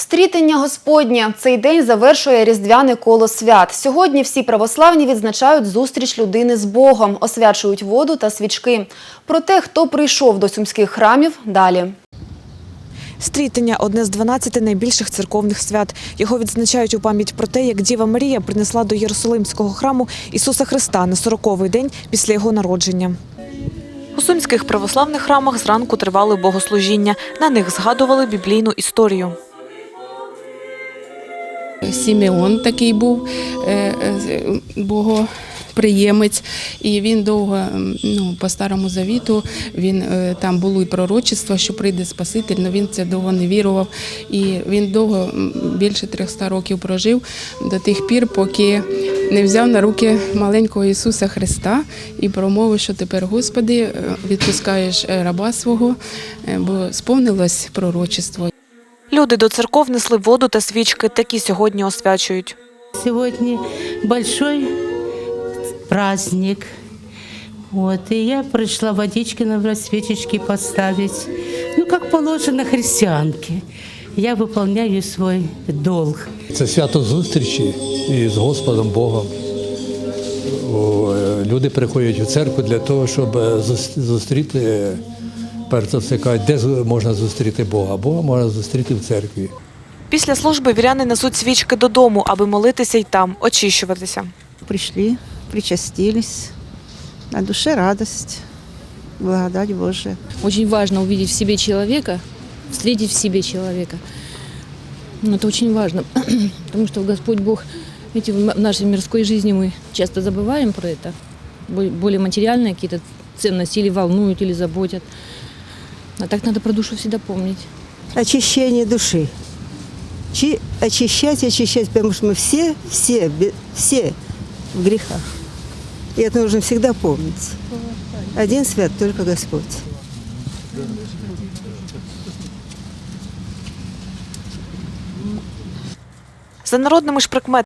Стрітення Господнє цей день завершує різдвяне коло свят. Сьогодні всі православні відзначають зустріч людини з Богом, освячують воду та свічки. Про те, хто прийшов до сумських храмів, далі. Стрітення – одне з 12 найбільших церковних свят. Його відзначають у пам'ять про те, як Діва Марія принесла до Єрусалимського храму Ісуса Христа на 40-й день після його народження. У сумських православних храмах зранку тривали богослужіння. На них згадували біблійну історію. Сімеон такий був е, е, богоприємець, і він довго, ну, по старому завіту, він е, там було і пророчество, що прийде Спаситель, але він це довго не вірував. І він довго, більше 300 років прожив до тих пір, поки не взяв на руки маленького Ісуса Христа і промовив, що тепер, Господи, відпускаєш раба свого, бо сповнилось пророчество. Люди до церков несли воду та свічки, такі сьогодні освячують. Сегодня большой праздник. Вот, и я пришла водички набрать, свечечки поставить. Ну, как положено христианке. Я выполняю свой долг. Це свято зустрічі із Господом Богом. Люди приходять у церкву для того, щоб е, зустріти, перш за все кажуть, де зу- можна зустріти Бога. Бога можна зустріти в церкві. Після служби віряни несуть свічки додому, аби молитися й там, очищуватися. пришли, причастились. На душе радость, благодать Божия. Очень важно увидеть в себе человека, встретить в себе человека. Ну, это очень важно, потому что Господь Бог, видите, в м- в нашей мирской жизни мы часто забываем про это. Бо- Более материальные какие-то ценности или волнуют, или заботят. А так надо про душу всегда помнить. Очищение души. Чи- очищать, очищать, потому что мы все, все, все в грехах. И это нужно всегда помнить. Один свят только Господь. За народними ж прикметами